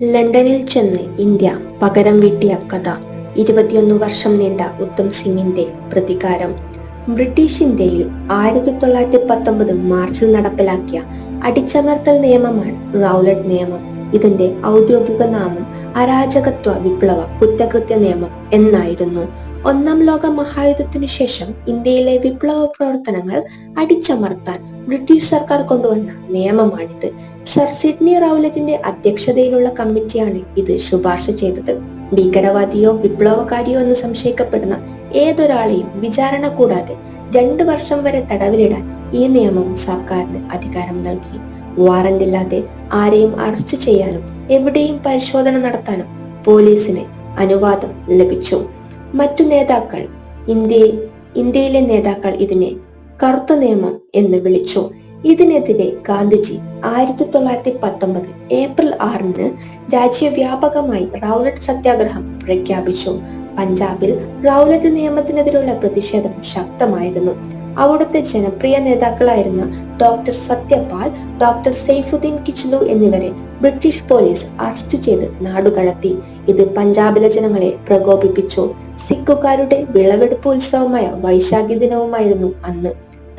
ലണ്ടനിൽ ചെന്ന് ഇന്ത്യ പകരം വീട്ടിയ കഥ. ഇരുപത്തിയൊന്ന് വർഷം നീണ്ട ഉത്തം സിംഗിന്റെ പ്രതികാരം. ബ്രിട്ടീഷ് ഇന്ത്യയിൽ ആയിരത്തി തൊള്ളായിരത്തി പത്തൊമ്പത് മാർച്ചിൽ നടപ്പിലാക്കിയ അടിച്ചമർത്തൽ നിയമമാണ് റൗലറ്റ് നിയമം. ഇതിന്റെ ഔദ്യോഗിക നാമം അരാജകത്വ വിപ്ലവ കുറ്റകൃത്യ നിയമം എന്നായിരുന്നു. ഒന്നാം ലോക മഹായുദ്ധത്തിനു ശേഷം ഇന്ത്യയിലെ വിപ്ലവ പ്രവർത്തനങ്ങൾ അടിച്ചമർത്താൻ ബ്രിട്ടീഷ് സർക്കാർ കൊണ്ടുവന്ന നിയമമാണിത്. സർ സിഡ്നി റൗലറ്റിന്റെ അധ്യക്ഷതയിലുള്ള കമ്മിറ്റിയാണ് ഇത് ശുപാർശ ചെയ്തത്. ഭീകരവാദിയോ വിപ്ലവകാരിയോ എന്ന് സംശയിക്കപ്പെടുന്ന ഏതൊരാളെയും വിചാരണ കൂടാതെ രണ്ടു വർഷം വരെ തടവിലിടാൻ ഈ നിയമം സർക്കാരിന് അധികാരം നൽകി. വാറന്റ് ഇല്ലാതെ ആരെയും അറസ്റ്റ് ചെയ്യാനും എവിടെയും പരിശോധന നടത്താനും പോലീസിന് അനുവാദം ലഭിച്ചു. മറ്റു നേതാക്കൾ ഇന്ത്യ ഇന്ത്യയിലെ നേതാക്കൾ ഇതിനെ കറുത്ത നിയമം എന്ന് വിളിച്ചു. ഇതിനെതിരെ ഗാന്ധിജി ആയിരത്തി തൊള്ളായിരത്തി പത്തൊമ്പത് ഏപ്രിൽ ആറിന് രാജ്യവ്യാപകമായി റൗലറ്റ് സത്യാഗ്രഹം പ്രഖ്യാപിച്ചു. പഞ്ചാബിൽ റൗലറ്റ് നിയമത്തിനെതിരെയുള്ള പ്രതിഷേധം ശക്തമായിരുന്നു. അവിടുത്തെ ജനപ്രിയ നേതാക്കളായിരുന്ന ഡോക്ടർ സത്യപാൽ ഡോക്ടർ സൈഫുദ്ദീൻ കിച്ലു എന്നിവരെ ബ്രിട്ടീഷ് പോലീസ് അറസ്റ്റ് ചെയ്ത് നാടുകടത്തി. ഇത് പഞ്ചാബിലെ ജനങ്ങളെ പ്രകോപിപ്പിച്ചു. സിഖുകാരുടെ വിളവെടുപ്പ് ഉത്സവമായ വൈശാഖി ദിനവുമായിരുന്നു അന്ന്.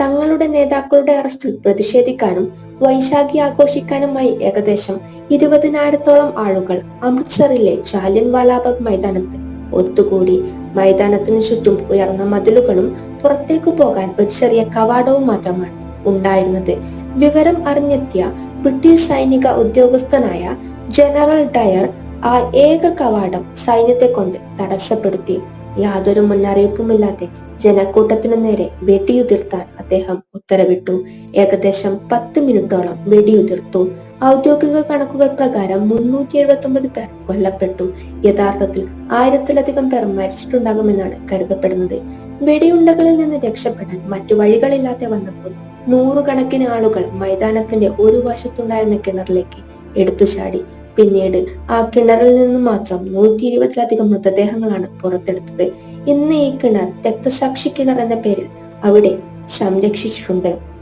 തങ്ങളുടെ നേതാക്കളുടെ അറസ്റ്റിൽ പ്രതിഷേധിക്കാനും വൈശാഖി ആഘോഷിക്കാനുമായി ഏകദേശം ഇരുപതിനായിരത്തോളം ആളുകൾ അമൃത്സറിലെ ജാലിയൻ വാലാബാഗ് മൈതാനത്ത് ഒത്തുകൂടി. മൈതാനത്തിനു ചുറ്റും ഉയർന്ന മതിലുകളും പുറത്തേക്ക് പോകാൻ ഒരു ചെറിയ കവാടവും മാത്രമാണ് ഉണ്ടായിരുന്നത്. വിവരം അറിഞ്ഞെത്തിയ ബ്രിട്ടീഷ് സൈനിക ഉദ്യോഗസ്ഥനായ ജനറൽ ഡയർ ആ ഏക കവാടം സൈന്യത്തെ കൊണ്ട് തടസ്സപ്പെടുത്തി. യാതൊരു മുന്നറിയിപ്പുമില്ലാതെ ജനക്കൂട്ടത്തിനു നേരെ വെടിയുതിർത്താൻ അദ്ദേഹം ഉത്തരവിട്ടു. ഏകദേശം പത്ത് മിനിറ്റോളം വെടിയുതിർത്തു. ഔദ്യോഗിക കണക്കുകൾ പ്രകാരം മുന്നൂറ്റി എഴുപത്തി ഒമ്പത് പേർ കൊല്ലപ്പെട്ടു. യഥാർത്ഥത്തിൽ ആയിരത്തിലധികം പേർ മരിച്ചിട്ടുണ്ടാകുമെന്നാണ് കരുതപ്പെടുന്നത്. വെടിയുണ്ടകളിൽ നിന്ന് രക്ഷപ്പെടാൻ മറ്റു വഴികളില്ലാതെ വന്നപ്പോൾ നൂറുകണക്കിന് ആളുകൾ മൈതാനത്തിന്റെ ഒരു വശത്തുണ്ടായിരുന്ന കിണറിലേക്ക് എടുത്തു ചാടി. പിന്നീട് ആ കിണറിൽ നിന്ന് മാത്രം നൂറ്റി ഇരുപതിലധികം മൃതദേഹങ്ങളാണ് പുറത്തെടുത്തത്. ഇന്ന് ഈ കിണർ രക്തസാക്ഷി കിണർ എന്ന പേരിൽ അവിടെ സംരക്ഷിച്ചിട്ടുണ്ട്.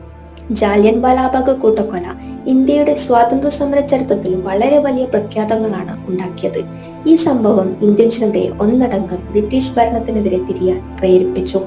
ജാലിയൻ ബാലാബാഗ് കൂട്ടക്കൊല ഇന്ത്യയുടെ സ്വാതന്ത്ര്യ സമര ചരിത്രത്തിൽ വളരെ വലിയ പ്രഖ്യാതങ്ങളാണ് ഉണ്ടാക്കിയത്. ഈ സംഭവം ഇന്ത്യൻ ജനതയെ ഒന്നടങ്കം ബ്രിട്ടീഷ് ഭരണത്തിനെതിരെ തിരിയാൻ പ്രേരിപ്പിച്ചു.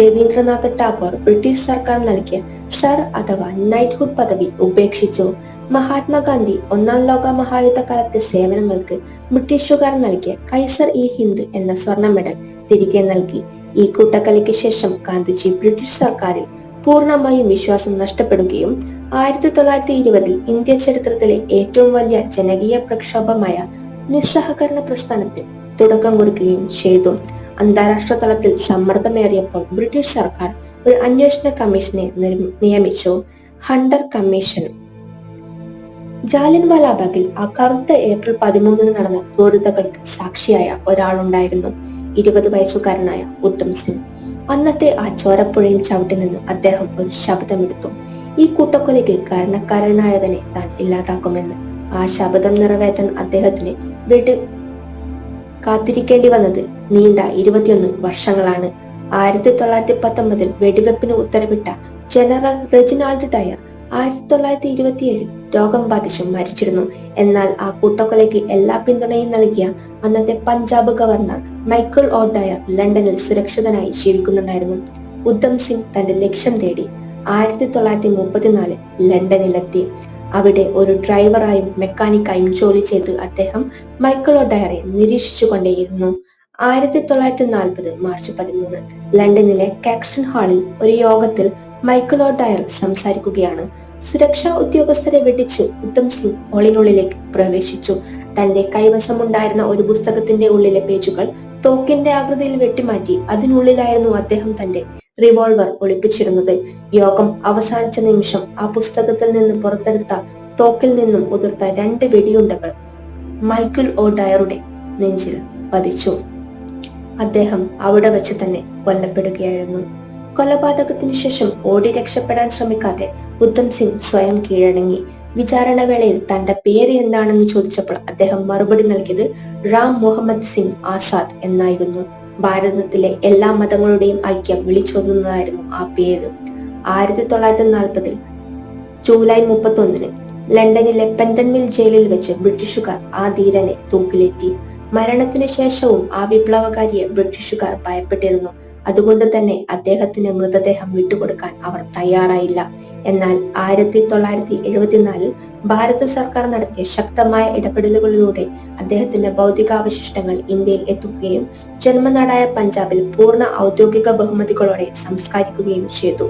രവീന്ദ്രനാഥ് ടാഗോർ ബ്രിട്ടീഷ് സർക്കാർ നൽകിയ സർ അഥവാ നൈറ്റ്ഹുഡ് പദവി ഉപേക്ഷിച്ചു. മഹാത്മാഗാന്ധി ഒന്നാം ലോക മഹായുദ്ധ കാലത്തെ സേവനങ്ങൾക്ക് ബ്രിട്ടീഷുകാർ നൽകിയ കൈസർ ഇ ഹിന്ദ് എന്ന സ്വർണ മെഡൽ തിരികെ നൽകി. ഈ കൂട്ടക്കലയ്ക്ക് ശേഷം ഗാന്ധിജി ബ്രിട്ടീഷ് സർക്കാരിൽ പൂർണമായും വിശ്വാസം നഷ്ടപ്പെടുകയും ആയിരത്തി തൊള്ളായിരത്തി ഇരുപതിൽ ഇന്ത്യ ചരിത്രത്തിലെ ഏറ്റവും വലിയ ജനകീയ പ്രക്ഷോഭമായ നിസ്സഹകരണ പ്രസ്ഥാനത്തിൽ തുടക്കം കുറിക്കുകയും ചെയ്തു. അന്താരാഷ്ട്ര തലത്തിൽ സമ്മർദ്ദമേറിയപ്പോൾ ബ്രിട്ടീഷ് സർക്കാർ ഒരു അന്വേഷണ കമ്മീഷനെ നിയമിച്ചു. Hunter commission. ജാലിൻ വാലാബാഗിൽ ആ കറുത്ത ഏപ്രിൽ പതിമൂന്നിന് നടന്ന ക്രൂരതകൾക്ക് സാക്ഷിയായ ഒരാളുണ്ടായിരുന്നു. ഇരുപത് വയസ്സുകാരനായ ഉത്തം സിംഗ്. അന്നത്തെ ആ ചോരപ്പുഴയിൽ ചവിട്ടി നിന്ന് അദ്ദേഹം ഒരു ശബ്ദമെടുത്തു. ഈ കൂട്ടക്കൊലയ്ക്ക് കാരണക്കാരനായവനെ താൻ ഇല്ലാതാക്കുമെന്ന് ആ ശബ്ദം നിറവേറ്റാൻ അദ്ദേഹത്തിന് വെടി കാത്തിരിക്കേണ്ടി വന്നത് നീണ്ട ഇരുപത്തിയൊന്ന് വർഷങ്ങളാണ്. ആയിരത്തി തൊള്ളായിരത്തി പത്തൊമ്പതിൽ വെടിവെപ്പിന് ഉത്തരവിട്ട ജനറൽ റെജിനാൾഡ് ഡയർ ആയിരത്തി തൊള്ളായിരത്തി ഇരുപത്തിയേഴിൽ രോഗം ബാധിച്ചു മരിച്ചിരുന്നു. എന്നാൽ ആ കൂട്ടക്കൊലയ്ക്ക് എല്ലാ പിന്തുണയും നൽകിയ അന്നത്തെ പഞ്ചാബ് ഗവർണർ മൈക്കിൾ ഓഡയർ ലണ്ടനിൽ സുരക്ഷിതനായി ജീവിക്കുന്നുണ്ടായിരുന്നു. ഉദ്ധം സിംഗ് തന്റെ ലക്ഷ്യം തേടി ആയിരത്തി തൊള്ളായിരത്തി മുപ്പത്തിനാല് ലണ്ടനിലെത്തി. അവിടെ ഒരു ഡ്രൈവറായും മെക്കാനിക്കായും ജോലി ചെയ്ത് അദ്ദേഹം മൈക്കിൾ ഒഡയറെ നിരീക്ഷിച്ചു നിരീക്ഷിച്ചുകൊണ്ടേയിരുന്നു. ആയിരത്തി തൊള്ളായിരത്തി നാൽപ്പത് മാർച്ച് പതിമൂന്ന് ലണ്ടനിലെ കാക്സ്റ്റൺ ഹാളിൽ ഒരു യോഗത്തിൽ മൈക്കിൾ ഡയർ സംസാരിക്കുകയാണ്. സുരക്ഷാ ഉദ്യോഗസ്ഥരെ വെടിച്ച് ഉത്തം സിംഗ് ഹോളിനുള്ളിലേക്ക് പ്രവേശിച്ചു. തന്റെ കൈവശമുണ്ടായിരുന്ന ഒരു പുസ്തകത്തിന്റെ ഉള്ളിലെ പേജുകൾ തോക്കിന്റെ ആകൃതിയിൽ വെട്ടിമാറ്റി അതിനുള്ളിലായിരുന്നു അദ്ദേഹം തന്റെ റിവോൾവർ ഒളിപ്പിച്ചിരുന്നത്. യോഗം അവസാനിച്ച നിമിഷം ആ പുസ്തകത്തിൽ നിന്ന് പുറത്തെടുത്ത തോക്കിൽ നിന്നും ഉതിർത്ത രണ്ട് വെടിയുണ്ടകൾ മൈക്കിൾ ഒ ഡയറുടെ നെഞ്ചിൽ പതിച്ചു. അദ്ദേഹം അവിടെ വെച്ച് തന്നെ കൊല്ലപ്പെടുകയായിരുന്നു. കൊലപാതകത്തിനു ശേഷം ഓടി രക്ഷപ്പെടാൻ ശ്രമിക്കാതെ ഉദ്ധം സിംഗ് സ്വയം കീഴടങ്ങി. വിചാരണ വേളയിൽ തന്റെ പേര് എന്താണെന്ന് ചോദിച്ചപ്പോൾ അദ്ദേഹം മറുപടി നൽകിയത് റാം മുഹമ്മദ് സിംഗ് ആസാദ് എന്നായിരുന്നു. ഭാരതത്തിലെ എല്ലാ മതങ്ങളുടെയും ഐക്യം വിളിച്ചോതുന്നതായിരുന്നു ആ പേര്. ആയിരത്തി തൊള്ളായിരത്തി നാൽപ്പതിൽ ജൂലൈ മുപ്പത്തി ഒന്നിന് ലണ്ടനിലെ പെൻഡൻമിൽ ജയിലിൽ വെച്ച് ബ്രിട്ടീഷുകാർ ആ ധീരനെ തൂക്കിലേറ്റി. മരണത്തിന് ശേഷവും ആ വിപ്ലവകാരിയെ ബ്രിട്ടീഷുകാർ ഭയപ്പെട്ടിരുന്നു. അതുകൊണ്ട് തന്നെ അദ്ദേഹത്തിന് മൃതദേഹം വിട്ടുകൊടുക്കാൻ അവർ തയ്യാറായില്ല. എന്നാൽ ആയിരത്തി തൊള്ളായിരത്തി എഴുപത്തിനാലിൽ ഭാരത സർക്കാർ നടത്തിയ ശക്തമായ ഇടപെടലുകളിലൂടെ അദ്ദേഹത്തിന്റെ ഭൗതികാവശിഷ്ടങ്ങൾ ഇന്ത്യയിൽ എത്തുകയും ജന്മനാടായ പഞ്ചാബിൽ പൂർണ ഔദ്യോഗിക ബഹുമതികളോടെ സംസ്കരിക്കുകയും ചെയ്തു.